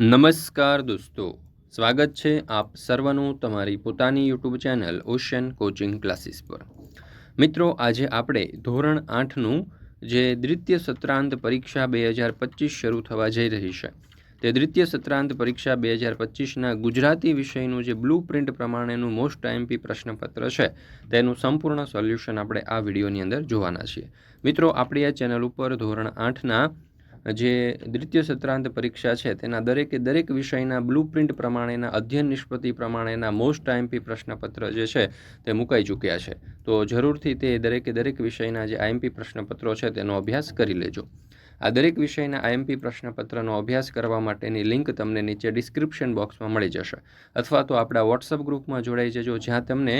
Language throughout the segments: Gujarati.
નમસ્કાર દોસ્તો, સ્વાગત છે આપ સર્વનું તમારી પોતાની YouTube channel ocean coaching classes પર. મિત્રો, આજે આપણે ધોરણ આઠનું જે દ્વિતીય સત્રાંત પરીક્ષા બે હજાર પચીસ શરૂ થવા જઈ રહી છે, તે દ્વિતીય સત્રાંત પરીક્ષા બે હજાર પચીસના ગુજરાતી વિષયનું જે બ્લુ પ્રિન્ટ પ્રમાણેનું મોસ્ટ આઈએમપી પ્રશ્નપત્ર છે, તેનું સંપૂર્ણ સોલ્યુશન આપણે આ વિડીયોની અંદર જોવાના છીએ. મિત્રો, આપણી આ ચેનલ ઉપર ધોરણ આઠના જે દ્વિતીય સત્રાંત પરીક્ષા છે, તેના દરેકે દરેક વિષયના બ્લુ પ્રિન્ટ પ્રમાણેના અધ્યયન નિષ્પત્તિ પ્રમાણેના મોસ્ટ આઈએમપી પ્રશ્નપત્ર જે છે, તે મુકાઈ ચૂક્યા છે. તો જરૂરથી તે દરેકે દરેક વિષયના જે આઈએમપી પ્રશ્નપત્રો છે, તેનો અભ્યાસ કરી લેજો. આ દરેક વિષયના આઈએમપી પ્રશ્નપત્રનો અભ્યાસ કરવા માટેની લિંક તમને નીચે ડિસ્ક્રિપ્શન બોક્સમાં મળી જશે. અથવા તો આપણા વોટ્સઅપ ગ્રુપમાં જોડાઈ જજો, જ્યાં તમને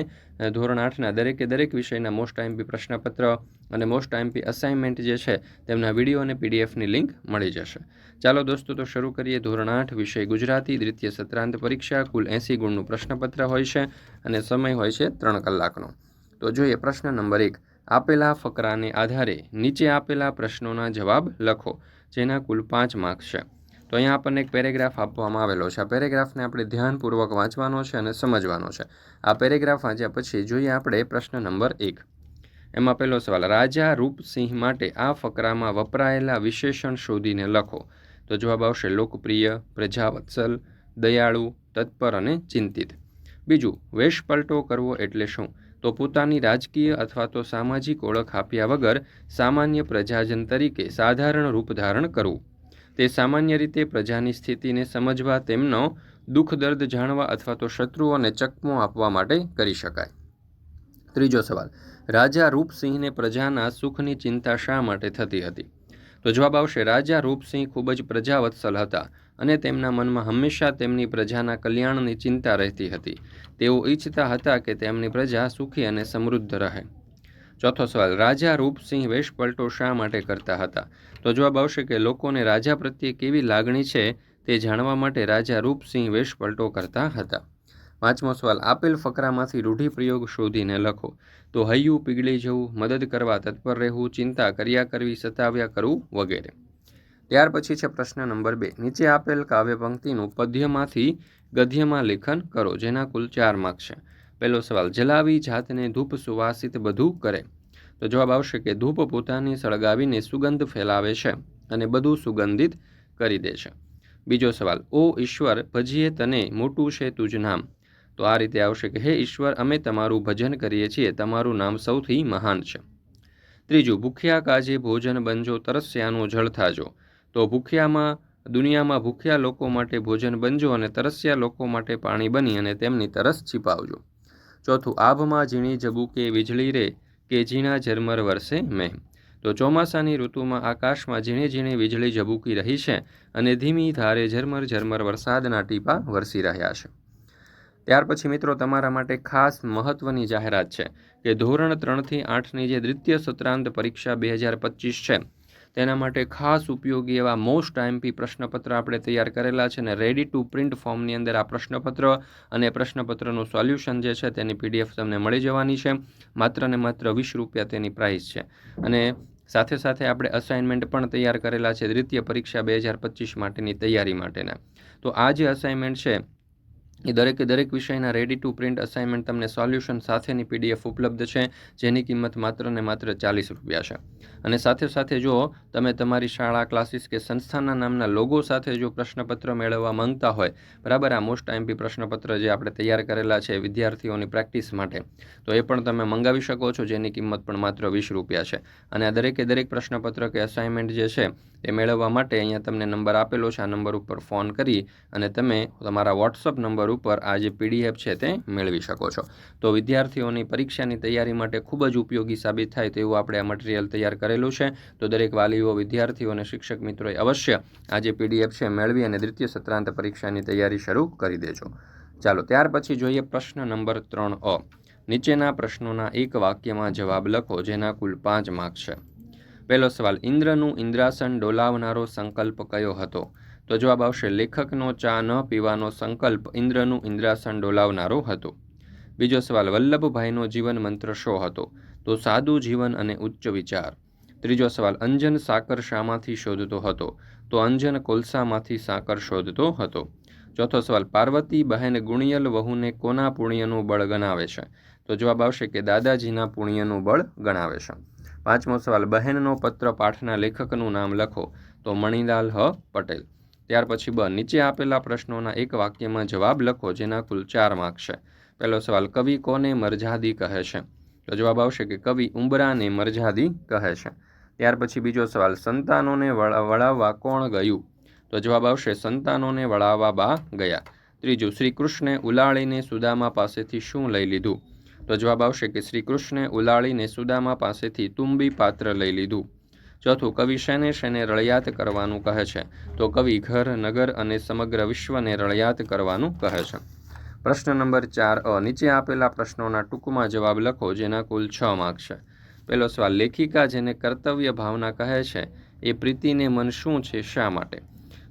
ધોરણ આઠના દરેકે દરેક વિષયના મોસ્ટ આઈએમપી પ્રશ્નપત્ર અને મોસ્ટ આઈએમપી અસાઇનમેન્ટ જે છે, તેમના વીડિયો અને પીડીએફની લિંક મળી જશે. ચાલો દોસ્તો, તો શરૂ કરીએ. ધોરણ આઠ, વિષય ગુજરાતી, દ્વિતીય સત્રાંત પરીક્ષા, કુલ એંસી ગુણનું પ્રશ્નપત્ર હોય છે અને સમય હોય છે ત્રણ કલાકનો. તો જોઈએ પ્રશ્ન નંબર એક. આપેલા ફકરાને આધારે નીચે આપેલા પ્રશ્નોના જવાબ લખો, જેના કુલ પાંચ માર્ક્સ છે. તો અહીંયા આપણને એક પેરેગ્રાફ આપવામાં આવેલો છે. આ પેરેગ્રાફને આપણે ધ્યાનપૂર્વક વાંચવાનો છે અને સમજવાનો છે. આ પેરેગ્રાફ વાંચ્યા પછી જોઈએ આપણે પ્રશ્ન નંબર એક. એમાં પહેલો સવાલ, રાજા રૂપસિંહ માટે આ ફકરામાં વપરાયેલા વિશેષણ શોધીને લખો. તો જવાબ આવશે, લોકપ્રિય, પ્રજાવત્સલ, દયાળુ, તત્પર અને ચિંતિત. બીજું વેશપલટો કરવો એટલે શું? તો પોતાની રાજકીય અથવા તો સામાજિક ઓળખ આપ્યા વગર સામાન્ય પ્રજાજન તરીકે સાધારણ રૂપ ધારણ કરવું. તે સામાન્ય રીતે પ્રજાની સ્થિતિને સમજવા, તેમનો દુઃખ દર્દ જાણવા અથવા તો શત્રુઓને ચકમો આપવા માટે કરી શકાય. ત્રીજો સવાલ, રાજા રૂપસિંહને પ્રજાના સુખની ચિંતા શા માટે થતી હતી? તો જવાબ આવશે, રાજા રૂપસિંહ ખૂબ જ પ્રજાવત્સલ હતા. અને તેમના મનમાં હંમેશા તેમની પ્રજાના કલ્યાણની ચિંતા રહેતી હતી. તેઓ ઈચ્છતા હતા કે તેમની પ્રજા સુખી અને સમૃદ્ધ રહે. ચોથો સવાલ, રાજા રૂપસિંહ વેશપલટો શા માટે કરતા હતા? તો જવાબ આવશે કે લોકોને રાજા પ્રત્યે કેવી લાગણી છે તે જાણવા માટે રાજા રૂપસિંહ વેશપલટો કરતા હતા. પાંચમો સવાલ, આપેલ ફકરામાંથી રૂઢિપ્રયોગ શોધીને લખો. તો હૈયું પીગળી જવું, મદદ કરવા, તત્પર રહેવું, ચિંતા કર્યા કરવી, સતાવ્યા કરવું વગેરે. ત્યાર પછી છે પ્રશ્ન નંબર બે. નીચે આપેલ કાવ્ય પંક્તિનું પદ્યમાંથી ગદ્યમાં લેખન કરો, જેના કુલ ચાર માર્ક છે. પહેલો સવાલ, જલાવી જાતને ધૂપ સુવાસિત બધું કરે? તો જવાબ આવશે કે ધૂપ પોતાની સળગાવીને સુગંધ ફેલાવે છે અને બધું સુગંધિત કરી દે છે. બીજો સવાલ, ઓ ઈશ્વર, ભજીએ તને મોટું છે તુજ નામ? તો આ રીતે આવશે કે, હે ઈશ્વર, અમે તમારું ભજન કરીએ છીએ, તમારું નામ સૌથી મહાન છે. ત્રીજું, ભૂખ્યા કાજે ભોજન બનજો, તરસ્યાનું જળ થાજો. તો ભૂખ્યામાં, દુનિયામાં ભૂખ્યા લોકો માટે ભોજન બનજો અને તરસ્યા લોકો માટે પાણી બની અને તેમની તરસ છીપાવજો. ચોથું, આભમાં ઝીણી જબુકે વીજળી રે કે ઝીણા ઝરમર વરસે મેં તો ચોમાસાની ઋતુમાં આકાશમાં ઝીણે ઝીણે વીજળી ઝબૂકી રહી છે અને ધીમી ધારે ઝરમર ઝરમર વરસાદના ટીપા વરસી રહ્યા છે. ત્યાર પછી મિત્રો, તમારા માટે ખાસ મહત્ત્વની જાહેરાત છે કે ધોરણ ત્રણથી આઠની જે દ્વિતીય સત્રાંત પરીક્ષા બે હજાર પચીસ છે તેના માટે ખાસ ઉપયોગી એવા મોસ્ટ આઈએમપી પ્રશ્નપત્ર આપણે તૈયાર કરેલા છે અને રેડી ટુ પ્રિન્ટ ફોર્મની અંદર આ પ્રશ્નપત્ર અને પ્રશ્નપત્રનું સોલ્યુશન જે છે તેની પીડીએફ તમને મળી જવાની છે. માત્ર ને માત્ર વીસ રૂપિયા તેની પ્રાઇસ છે. અને સાથે સાથે આપણે અસાઇનમેન્ટ પણ તૈયાર કરેલા છે દ્વિતીય પરીક્ષા બે હજાર પચીસ માટેની તૈયારી માટેના. તો આ જે અસાઇનમેન્ટ છે એ દરેકે દરેક વિષયના રેડી ટુ પ્રિન્ટ અસાઇનમેન્ટ તમને સોલ્યુશન સાથેની પીડીએફ ઉપલબ્ધ છે, જેની કિંમત માત્ર ને માત્ર ચાલીસ રૂપિયા છે. અને સાથે સાથે જો તમે તમારી શાળા ક્લાસીસ કે સંસ્થાના નામના લોગો સાથે જો પ્રશ્નપત્ર મેળવવા માંગતા હોય, બરાબર, આ મોસ્ટ આઈમપી પ્રશ્નપત્ર જે આપણે તૈયાર કરેલા છે વિદ્યાર્થીઓની પ્રેક્ટિસ માટે, તો એ પણ તમે મંગાવી શકો છો, જેની કિંમત પણ માત્ર વીસ રૂપિયા છે. અને આ દરેકે દરેક પ્રશ્નપત્ર કે અસાઇનમેન્ટ જે છે, એ મેળવવા માટે અહીંયા તમને નંબર આપેલો છે, આ નંબર ઉપર ફોન કરી અને તમે તમારા વોટ્સઅપ નંબર ઉપર આ જે પીડીએફ છે તે મેળવી શકો છો. તો વિદ્યાર્થીઓની પરીક્ષાની તૈયારી માટે ખૂબ જ ઉપયોગી સાબિત થાય તેવું આપણે આ મટીરિયલ તૈયાર કરેલું છે. તો દરેક વાલીઓ, વિદ્યાર્થીઓ અને શિક્ષક મિત્રોએ અવશ્ય આ જે પીડીએફ છે મેળવી અને દ્વિતીય સત્રાંત પરીક્ષાની તૈયારી શરૂ કરી દેજો. ચાલો, ત્યાર પછી જોઈએ પ્રશ્ન નંબર ત્રણ અ. નીચેના પ્રશ્નોના એક વાક્યમાં જવાબ લખો, જેના કુલ પાંચ માર્ક છે. પહેલો સવાલ, ઇન્દ્રનું ઇન્દ્રાસન ડોલાવનારો સંકલ્પ કયો હતો? તો જવાબ આવશે, લેખકનો ચા ન પીવાનો સંકલ્પ ઇન્દ્રનું ઇન્દ્રાસન ડોલાવનારો હતો. બીજો સવાલ, વલ્લભભાઈનો જીવન મંત્ર શો હતો? તો સાદું જીવન અને ઉચ્ચ વિચાર. ત્રીજો સવાલ, અંજન સાકર શામાંથી શોધતો હતો? તો અંજન કોલસામાંથી સાકર શોધતો હતો. ચોથો સવાલ, પાર્વતી બહેન ગુણિયલ વહુને કોના પુણ્યનું બળ ગણાવે છે? તો જવાબ આવશે કે દાદાજીના પુણ્યનું બળ ગણાવે છે. પાંચમો સવાલ, બહેનનો પત્ર પાઠના લેખકનું નામ લખો? તો મણિલાલ હ. પટેલ. ત્યાર પછી બ, નીચે આપેલા પ્રશ્નોના એક વાક્યમાં જવાબ લખો જેના કુલ ચાર માર્ક છે. પહેલો સવાલ, કવિ કોને મરજાદી કહે છે? તો જવાબ આવશે કે કવિ ઉંબરાને મરજાદી કહે છે. ત્યાર પછી બીજો સવાલ, સંતાનોને વળાવવા કોણ ગયું? તો જવાબ આવશે, સંતાનોને વળાવવા બા ગયા. ત્રીજું શ્રી કૃષ્ણે ઉલાળીને સુદામા પાસેથી શું લઈ લીધું? તો જવાબ આવશે કે શ્રી કૃષ્ણે ઉલાળીને સુદામા પાસેથી તુંબી પાત્ર લઈ લીધું. ચોથું કવિ શેને શેને રળિયાત કરવાનું કહે છે? તો કવિ ઘર, નગર અને સમગ્ર વિશ્વને રળિયાત કરવાનું કહે છે. પ્રશ્ન નંબર ચાર અ. નીચે આપેલા પ્રશ્નોના ટૂંકમાં જવાબ લખો, જેના કુલ છ માર્ક છે. પહેલો સવાલ, લેખિકા જેને કર્તવ્ય ભાવના કહે છે, એ પ્રીતિને મન શું છે, શા માટે?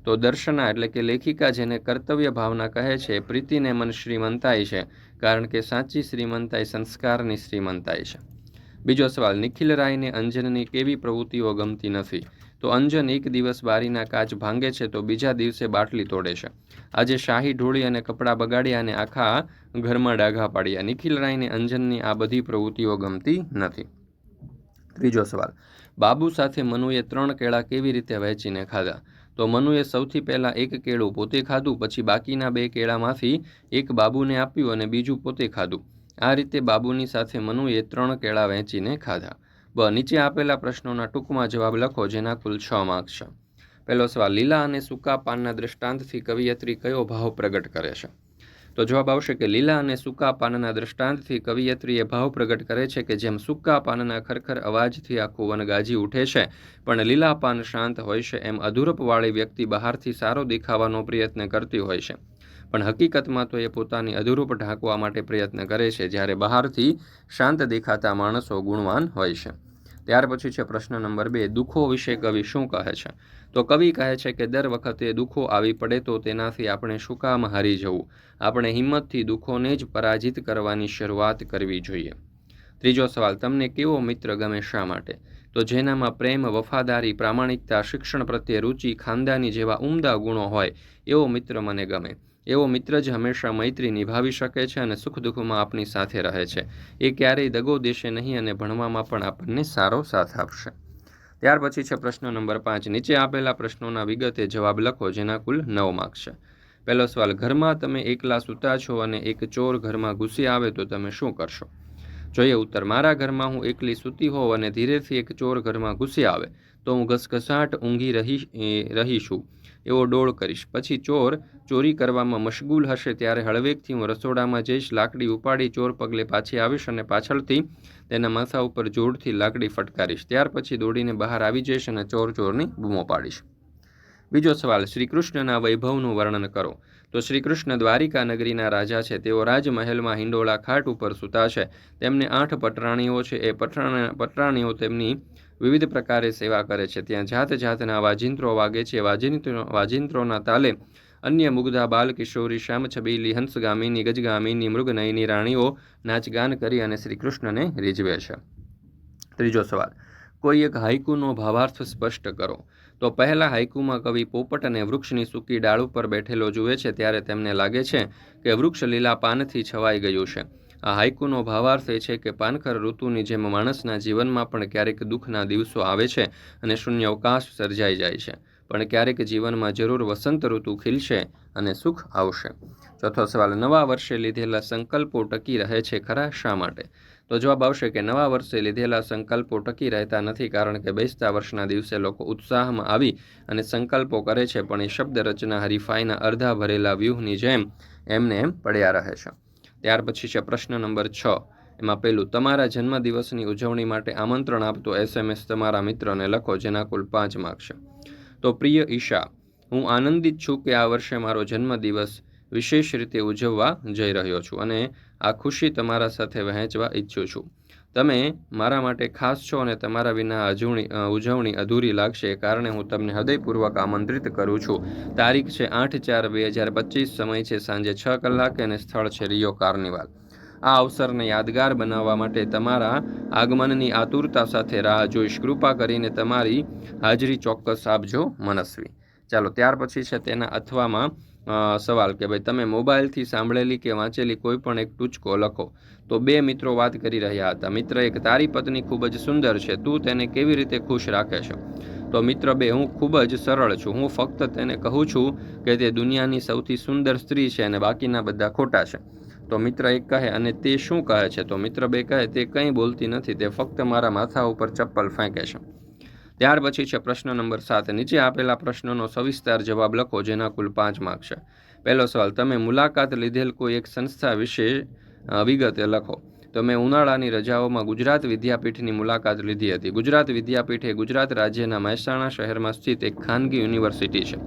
તો દર્શના એટલે કે લેખિકા જેને કર્તવ્ય ભાવના કહે છે પ્રીતિને મન શ્રીમંતાઈ છે, કારણ કે સાચી શ્રીમંતાઈ સંસ્કારની શ્રીમંતાઈ છે. બીજો સવાલ, નિખિલ રાયને અંજનની કેવી પ્રવૃત્તિઓ ગમતી નથી? તો અંજન એક દિવસ બારીના કાચ ભાંગે છે તો બીજા દિવસે બાટલી તોડે છે. આજે શાહી ઢોળી અને કપડાં બગાડ્યા અને આખા ઘરમાં ડાઘા પાડ્યા. નિખિલ રાયને અંજનની આ બધી પ્રવૃત્તિઓ ગમતી નથી. ત્રીજો સવાલ, બાબુ સાથે મનુએ ત્રણ કેળા કેવી રીતે વહેંચીને ખાધા? તો મનુએ સૌથી પહેલાં એક કેળું પોતે ખાધું, પછી બાકીના બે કેળામાંથી એક બાબુને આપ્યું અને બીજું પોતે ખાધું. આ રીતે બાબુની સાથે મનુએ ત્રણ કેળા વહેંચીને ખાધા. બ, નીચે આપેલા પ્રશ્નોના ટૂંકમાં જવાબ લખો, જેના કુલ છ માર્ક છે. પહેલો સવાલ, લીલા અને સૂકા પાનના દૃષ્ટાંતથી કવિયત્રી કયો ભાવ પ્રગટ કરે છે? તો જવાબ આવશે કે લીલા અને સૂકા પાનના દૃષ્ટાંતથી કવિયત્રી એ ભાવ પ્રગટ કરે છે કે જેમ સૂકા પાનના ખરખર અવાજથી આખું વન ગાજી ઉઠે છે, પણ લીલા પાન શાંત હોય છે એમ અધૂરપવાળી વ્યક્તિ બહારથી સારો દેખાવાનો પ્રયત્ન કરતી હોય છે. પણ હકીકતમાં તો એ પોતાની અધૂરપ ઢાંકવા માટે પ્રયત્ન કરે છે, જ્યારે બહારથી શાંત દેખાતા માણસો ગુણવાન હોય છે. ત્યાર પછી છે પ્રશ્ન નંબર બે, દુઃખો વિશે કવિ શું કહે છે? તો કવિ કહે છે કે દર વખતે દુઃખો આવી પડે તો તેનાથી આપણે શું કામ હારી જવું? આપણે હિંમતથી દુઃખોને જ પરાજિત કરવાની શરૂઆત કરવી જોઈએ. ત્રીજો સવાલ, તમને કેવો મિત્ર ગમે શા માટે? તો જેનામાં પ્રેમ, વફાદારી, પ્રામાણિકતા, શિક્ષણ પ્રત્યે રુચિ, ખાનદાની જેવા ઉમદા ગુણો હોય, એવો મિત્ર મને ગમે. એવો મિત્ર જ હંમેશા મૈત્રી નિભાવી શકે છે અને સુખ દુઃખમાં આપણી સાથે રહે છે. એ ક્યારેય દગો દેશે નહીં અને ભણવામાં પણ આપણને સારો સાથ આપશે. ત્યાર પછી છે પ્રશ્ન નંબર પાંચ. નીચે આપેલા પ્રશ્નોના વિગતે જવાબ લખો, જેના કુલ નવ માર્ક છે. પહેલો સવાલ, ઘરમાં તમે એકલા સૂતા છો અને એક ચોર ઘરમાં ઘૂસી આવે તો તમે શું કરશો? જોઈએ ઉત્તર, મારા ઘરમાં હું એકલી સૂતી હોઉં અને ધીરેથી એક ચોર ઘરમાં ઘૂસી આવે તો હું ઘસઘસાટ ઊંઘી રહી રહીશું. એવો ડોળ કરીશ. પછી ચોર ચોરી કરવામાં મશગુલ હશે ત્યારે હળવેકથી હું રસોડામાં જઈશ, લાકડી ઉપાડી, ચોર પગલે પાછી આવીશ અને પાછળથી તેના માથા ઉપર જોરથી લાકડી ફટકારીશ. ત્યાર પછી દોડીને બહાર આવી જઈશ અને ચોર ચોરની બૂમો પાડીશ. બીજો સવાલ શ્રી કૃષ્ણના વૈભવનું વર્ણન કરો. તો શ્રી કૃષ્ણ દ્વારિકા નગરીના રાજા છે. તેઓ રાજમહેલમાં હિંડોળા ખાટ ઉપર સૂતા છે. તેમને આઠ પટરાણીઓ છે. એ પટરાણ પટરાણીઓ તેમની વિવિધ પ્રકારે સેવા કરે છે. ત્યાં જાત જાતના વાજિંત્રો વાગે છે. વાજિંત્રો, વાજિંત્રોના તાલે અન્ય મુગ્ધા, બાલ, કિશોરી, શ્યામ, છબીલી, હંસગામીની, ગજગામીની, મૃગનયની રાણીઓ નાચગાન કરી અને શ્રી કૃષ્ણને રીઝવે છે. ત્રીજો સવાલ. કોઈ એક હાઇકુનો ભાવાર્થ સ્પષ્ટ કરો. તો પહેલાં હાઇકુમાં કવિ પોપટ અને વૃક્ષની સૂકી ડાળ ઉપર બેઠેલો જુએ છે. ત્યારે તેમને લાગે છે કે વૃક્ષ લીલા પાનથી છવાઈ ગયું છે. આ હાઇકુનો ભાવાર્થ એ છે કે પાનખર ઋતુની જેમ માણસના જીવનમાં પણ ક્યારેક દુઃખના દિવસો આવે છે અને શૂન્ય અવકાશ સર્જાઈ જાય છે. પણ ક્યારેક જીવનમાં જરૂર વસંત ઋતુ ખીલશે અને સુખ આવશે. ચોથો સવાલ, નવા વર્ષે લીધેલા સંકલ્પો ટકી રહે છે ખરા? શા માટે? તો જવાબ આવશે કે નવા વર્ષે લીધેલા સંકલ્પો ટકી રહેતા નથી કારણ કે બેસતા વર્ષના દિવસે લોકો ઉત્સાહમાં આવી અને સંકલ્પો કરે છે, પણ એ શબ્દ રચના હરીફાઈના અર્ધા ભરેલા વ્યૂહની જેમ એમને એમ પડ્યા રહે છે. ત્યાર પછી છે પ્રશ્ન નંબર છ. એમાં પહેલું, તમારા જન્મદિવસની ઉજવણી માટે આમંત્રણ આપતો એસએમએસ તમારા મિત્રને લખો જેના કુલ પાંચ માર્ક છે. તો પ્રિય ઈશા, હું આનંદિત છું કે આ વર્ષે મારો જન્મદિવસ વિશેષ રીતે ઉજવવા જઈ રહ્યો છું અને આ ખુશી તમારા સાથે વહેંચવા ઈચ્છું છું. તમે મારા માટે ખાસ છો અને તમારા વિના અજવણી ઉજવણી અધૂરી લાગશે કારણે હું તમને હૃદયપૂર્વક આમંત્રિત કરું છું. તારીખ છે આઠ ચાર બે હજાર પચીસ, સમય છે સાંજે છ કલાકે અને સ્થળ છે રિયો કાર્નિવાલ. આ અવસરને યાદગાર બનાવવા માટે તમારા આગમનની આતુરતા સાથે રાહ જોઈશ. કૃપા કરીને તમારી હાજરી ચોક્કસ આપજો મનસ્વી. ચાલો, ત્યાર પછી છે તેના અથવામાં સવાલ કે ભાઈ, તમે મોબાઈલથી સાંભળેલી કે વાંચેલી કોઈ પણ એક ટૂચકો લખો. તો બે મિત્રો વાત કરી રહ્યા હતા. મિત્ર, એક તારી પત્ની ખૂબ જ સુંદર છે. તું તેને કેવી રીતે ખુશ રાખે છે? તો મિત્ર બે, હું ખૂબ જ સરળ છું. હું ફક્ત તેને કહું છું કે તે દુનિયાની સૌથી સુંદર સ્ત્રી છે અને બાકીના બધા ખોટા છે. તો મિત્ર એક કહે, અને તે શું કહે છે? તો મિત્ર બે કહે, તે કંઈ બોલતી નથી. તે ફક્ત મારા માથા ઉપર ચપ્પલ ફેંકે છે. ત્યાર પછી છે પ્રશ્ન નંબર સાત. નીચે આપેલા પ્રશ્નોનો સવિસ્તાર જવાબ લખો, જેના કુલ પાંચ માર્ક છે. પહેલો સવાલ, તમે મુલાકાત લીધેલ કોઈ એક સંસ્થા વિશે વિગતે લખો. તો મેં ઉનાળાની રજાઓમાં ગુજરાત વિદ્યાપીઠની મુલાકાત લીધી હતી. ગુજરાત વિદ્યાપીઠ એ ગુજરાત રાજ્યના મહેસાણા શહેરમાં સ્થિત એક ખાનગી યુનિવર્સિટી છે.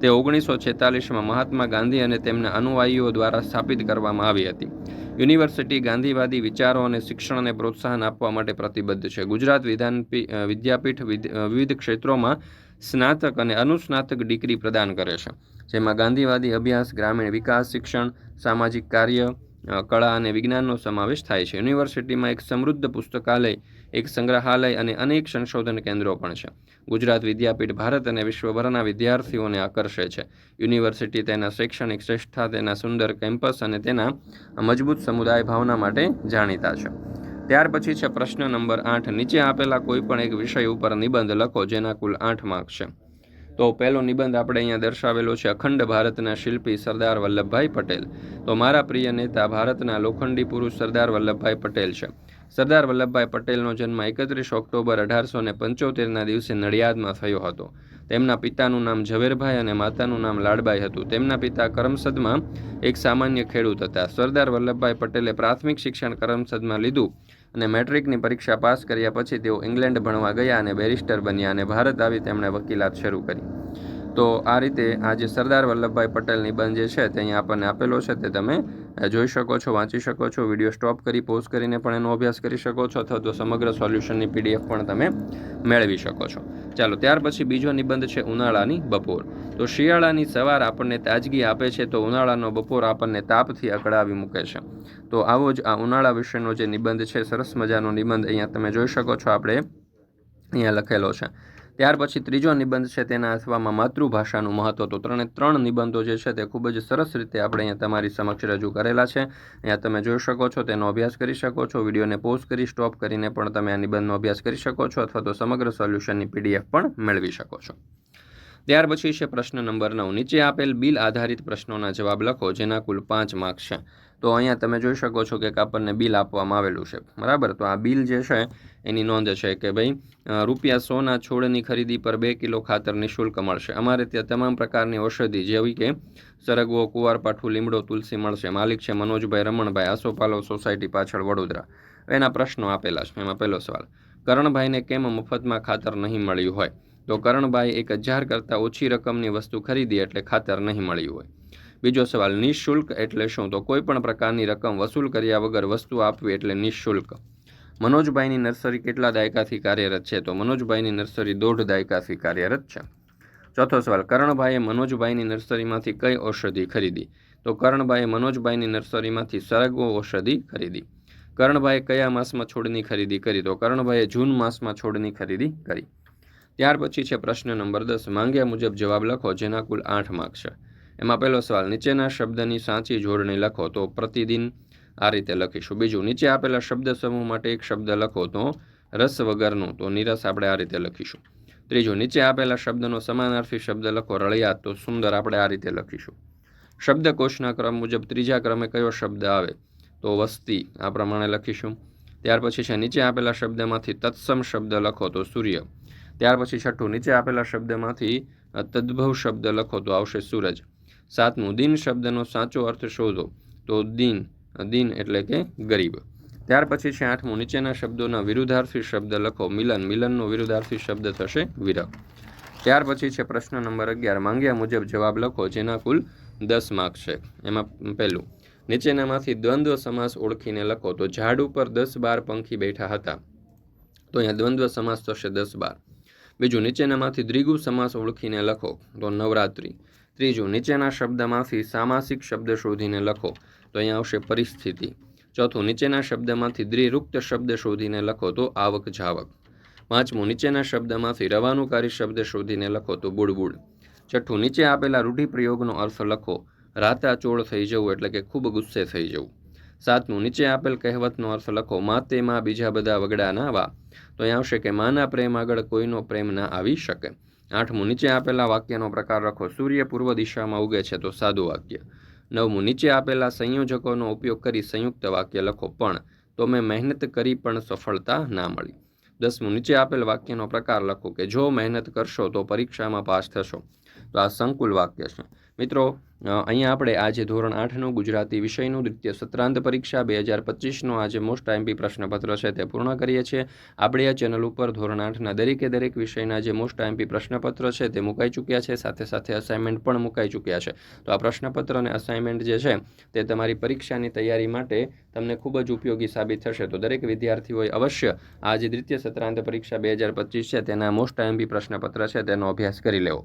તે ઓગણીસો છેતાલીસમાં મહાત્મા ગાંધી અને તેમના અનુયાયીઓ દ્વારા સ્થાપિત કરવામાં આવી હતી. યુનિવર્સિટી ગાંધીવાદી વિચારો અને શિક્ષણને પ્રોત્સાહન આપવા માટે પ્રતિબદ્ધ છે. ગુજરાત વિધાન વિદ્યાપીઠ વિદ- વિવિધ ક્ષેત્રોમાં સ્નાતક અને અનુસ્નાતક ડિગ્રી પ્રદાન કરે છે. જેમાં ગાંધીવાદી અભ્યાસ, ગ્રામીણ વિકાસ, શિક્ષણ, સામાજિક કાર્ય કળા અને વિજ્ઞાનનો સમાવેશ થાય છે. યુનિવર્સિટીમાં એક સમૃદ્ધ પુસ્તકાલય એક સંગ્રહાલય અને અનેક સંશોધન કેન્દ્રો પણ છે. ગુજરાત વિદ્યાપીઠ ભારત અને વિશ્વભરના વિદ્યાર્થીઓને આકર્ષે છે. યુનિવર્સિટી તેના શૈક્ષણિક શ્રેષ્ઠતા, તેના સુંદર કેમ્પસ અને તેના મજબૂત સમુદાય ભાવના માટે જાણીતા છે. ત્યાર પછી છે પ્રશ્ન નંબર આઠ. નીચે આપેલા કોઈ પણ એક વિષય ઉપર નિબંધ લખો જેના કુલ આઠ માર્ક છે. તો પહેલો નિબંધ આપણે અહીંયા દર્શાવેલો છે અખંડ ભારતના શિલ્પી સરદાર વલ્લભભાઈ પટેલ. તો મારા પ્રિય નેતા, ભારતના લોખંડી પુરુષ સરદાર વલ્લભભાઈ પટેલ છે. સરદાર વલ્લભભાઈ પટેલનો જન્મ એકત્રીસ ઓક્ટોબર અઢારસો ને પંચોતેરના દિવસે નડિયાદમાં થયો હતો. તેમના પિતાનું નામ ઝવેરભાઈ અને માતાનું નામ લાડબાઈ હતું. તેમના પિતા કરમસદમાં એક સામાન્ય ખેડૂત હતા. સરદાર વલ્લભભાઈ પટેલે પ્રાથમિક શિક્ષણ કરમસદમાં લીધું અને મેટ્રિકની પરીક્ષા પાસ કર્યા પછી તેઓ ઇંગ્લેન્ડ ભણવા ગયા અને બેરિસ્ટર બન્યા અને ભારત આવી તેમણે વકીલાત શરૂ કરી. તો આ રીતે આ જે સરદાર વલ્લભભાઈ પટેલ નિબંધ જે છે તે અહીંયા આપણને આપેલો છે તે તમે જોઈ શકો છો, વાંચી શકો છો, વીડિયો સ્ટોપ કરી, પોઝ કરીને પણ એનો અભ્યાસ કરી શકો છો અથવા તો સમગ્ર સોલ્યુશનની પીડીએફ પણ તમે મેળવી શકો છો. ચાલો, ત્યાર પછી બીજો નિબંધ છે ઉનાળાની બપોર. તો શિયાળાની સવાર આપણને તાજગી આપે છે, તો ઉનાળાનો બપોર આપણને તાપથી અકળાવી મૂકે છે. તો આવો જ આ ઉનાળા વિશેનો જે નિબંધ છે, સરસ મજાનો નિબંધ અહીંયા તમે જોઈ શકો છો, આપણે અહીંયા લખેલો છે. ત્યાર પછી ત્રીજો નિબંધ છે તેના અથવામાં માતૃભાષાનું મહત્વ. તો ત્રણે ત્રણ નિબંધો જે છે તે ખૂબ જ સરસ રીતે આપણે અહીંયા તમારી સમક્ષ રજૂ કરેલા છે. અહીંયા તમે જોઈ શકો છો, તેનો અભ્યાસ કરી શકો છો, વિડીયોને પોઝ કરી, સ્ટોપ કરીને પણ તમે આ નિબંધનો અભ્યાસ કરી શકો છો અથવા તો સમગ્ર સોલ્યુશનની પીડીએફ પણ મેળવી શકો છો. ત્યાર પછી છે પ્રશ્ન નંબર નવ. નીચે આપેલ બિલ આધારિત પ્રશ્નોના જવાબ લખો, જેના કુલ પાંચ માર્ક્સ છે. તો અહીંયા તમે જોઈ શકો છો કે કાપડને બિલ આપવામાં આવેલું છે. બરાબર? તો આ બિલ જે છે, એની નોંધ છે કે ભાઈ રૂપિયા સોના છોડની ખરીદી પર બે કિલો ખાતર નિઃશુલ્ક મળશે. અમારે ત્યાં તમામ પ્રકારની ઔષધિ જેવી કે સરગવો કુવારપાઠું લીમડો, તુલસી મળશે. માલિક છે મનોજભાઈ રમણભાઈ, આસોપાલવ સોસાયટી પાછળ વડોદરા. એના પ્રશ્નો આપેલા છે. એમાં પહેલો સવાલ, કરણભાઈને કેમ મફતમાં ખાતર નહીં મળ્યું હોય? તો કરણભાઈ એક હજાર કરતાં ઓછી રકમની વસ્તુ ખરીદી એટલે ખાતર નહીં મળ્યું હોય. બીજો સવાલ, નિઃશુલ્ક એટલે શું? તો કોઈ પણ પ્રકારની રકમ વસૂલ કર્યા વગર વસ્તુ આપવી એટલે નિઃશુલ્ક. મનોજભાઈની નર્સરી કેટલા દાયકાથી કાર્યરત છે? તો મનોજભાઈની નર્સરી દોઢ દાયકાથી કાર્યરત છે. ચોથો સવાલ, કરણભાઈએ મનોજભાઈની નર્સરીમાંથી કઈ ઔષધિ ખરીદી? તો કરણભાઈએ મનોજભાઈની નર્સરીમાંથી સરગવો ઔષધિ ખરીદી. કરણભાઈએ કયા માસમાં છોડની ખરીદી કરી? તો કરણભાઈએ જૂન માસમાં છોડની ખરીદી કરી. ત્યાર પછી છે પ્રશ્ન નંબર દસ, માંગ્યા મુજબ જવાબ લખો, જેના કુલ આઠ માર્ક છે. એમાં પહેલો સવાલ, નીચેના શબ્દની સાચી જોડણી લખો તો પ્રતિદિન આ રીતે લખીશું. બીજું, નીચે આપેલા શબ્દ સમૂહ માટે એક શબ્દ લખો તો રસ વગરનું, તો નિરસ આપણે આ રીતે લખીશું. ત્રીજું, નીચે આપેલા શબ્દનો સમાનાર્થી શબ્દ લખો રળિયાત તો સુંદર આપણે આ રીતે લખીશું. શબ્દકોશના ક્રમ મુજબ ત્રીજા ક્રમે કયો શબ્દ આવે તો વસ્તી, આ પ્રમાણે લખીશું. ત્યાર પછી છે, નીચે આપેલા શબ્દમાંથી તત્સમ શબ્દ લખો તો સૂર્ય. ત્યાર પછી છઠ્ઠું, નીચે આપેલા શબ્દમાંથી તદ્ભવ શબ્દ લખો તો આવશે સૂરજ. સાતમું, દિન શબ્દનો સાચો અર્થ શોધો. તો દિન દિન એટલે કે ગરીબ. ત્યાર પછી છે આઠમું, નીચેના શબ્દોના વિરુદ્ધાર્થી શબ્દ લખો. મિલન, મિલનનો વિરુદ્ધાર્થી શબ્દ થશે વિરહ. ત્યાર પછી છે પ્રશ્ન નંબર અગિયાર. માંગ્યા મુજબ જવાબ લખો, જેના કુલ દસ માર્ક છે. એમાં પહેલું, નીચેનામાંથી દ્વંદ્વ સમાસ ઓળખીને લખો. તો ઝાડ ઉપર દસ બાર પંખી બેઠા હતા. તો અહીંયા દ્વંદ્વ સમાસ થશે દસ બાર. બીજું, નીચેનામાંથી દ્રિગુ સમાસ ઓળખીને લખો. તો નવરાત્રિ. ત્રીજું, નીચેના શબ્દમાંથી સામાસિક શબ્દ શોધીને લખો. તો અહીંયા આવશે પરિસ્થિતિ. ચોથું, નીચેના શબ્દમાંથી દ્વિરુક્ત શબ્દ શોધીને લખો તો આવક જાવક. પાંચમું, નીચેના શબ્દમાંથી રવાનુકારી શબ્દ શોધીને લખો તો બુડબુડ. છઠ્ઠું, નીચે આપેલા રૂઢિપ્રયોગનો અર્થ લખો રાતા ચોળ થઈ જવું એટલે કે ખૂબ ગુસ્સે થઈ જવું. સાતમું, નીચે આપેલ કહેવતનો અર્થ લખો મા માં બીજા બધા વગડા ના વા. તો અહીં આવશે કે માના પ્રેમ આગળ કોઈનો પ્રેમ ના આવી શકે. આઠમું, નીચે આપેલા વાક્યનો પ્રકાર લખો સૂર્ય પૂર્વ દિશામાં ઉગે છે તો સાદું વાક્ય. નવમું, નીચે આપેલા સંયોજકોનો ઉપયોગ કરી સંયુક્ત વાક્ય લખો, પણ તો મેં મહેનત કરી પણ સફળતા ના મળી. દસમું, નીચે આપેલ વાક્યનો પ્રકાર લખો કે જો મહેનત કરશો તો પરીક્ષામાં પાસ થશો. તો આ સંકુલ વાક્ય છે. મિત્રો અહીંયા આપણે આજે ધોરણ આઠનું ગુજરાતી વિષયનું દ્વિતીય સત્રાંત પરીક્ષા બે હજાર પચીસનો આજે મોસ્ટ આઈમ્પી પ્રશ્નપત્ર છે તે પૂર્ણ કરીએ છીએ. આપણે આ ચેનલ ઉપર ધોરણ આઠના દરેકે દરેક વિષયના જે મોસ્ટ આઈમ્પી પ્રશ્નપત્ર છે તે મુકાઈ ચૂક્યા છે, સાથે સાથે અસાઇનમેન્ટ પણ મુકાઈ ચૂક્યા છે. તો આ પ્રશ્નપત્ર અને અસાઇનમેન્ટ જે છે તે તમારી પરીક્ષાની તૈયારી માટે તમને ખૂબ જ ઉપયોગી સાબિત થશે. તો દરેક વિદ્યાર્થીઓએ અવશ્ય આ જે દ્વિતીય સત્રાંત પરીક્ષા બે હજાર પચીસ છે તેના મોસ્ટ આઈમ્પી પ્રશ્નપત્ર છે તેનો અભ્યાસ કરી લેવો.